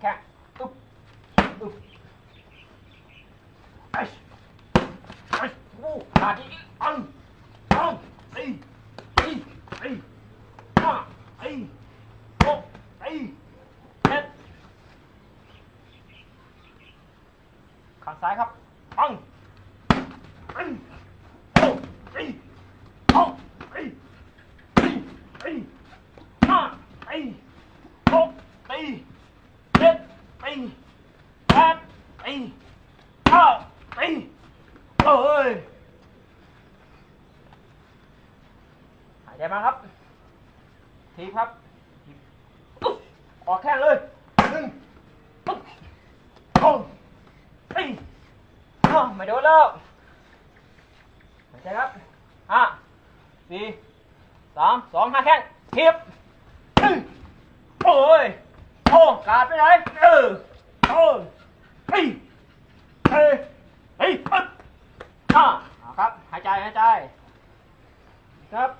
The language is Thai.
แข้งอึ๊บอึ๊บไอ้ไอ้วู้ขาดีอังอังไอ้ไอ้ไอ้ห้าไอ้หกไอ้เจ็ดข้างซ้ายครับปังไอ้โอ้ไอ้โอ้ไอ้ไอ้ไอ้ห้าไอ้หกไอ้เจ็ดไอ้แปดไอ้เก้าไอ้เอ้ยหายใจมาครับ ทีครับปุ๊บออกแข้งเลยหนึ่งปุ๊บสองไอ้อ้าวไม่โดนแล้วหายใจครับห้าสี่สามสองห้าแข้งทีบ กาดไปไหนเออเออเฮ้ยเฮ้ยเฮ้ยอ่าครับ หายใจ หายใจ ครับ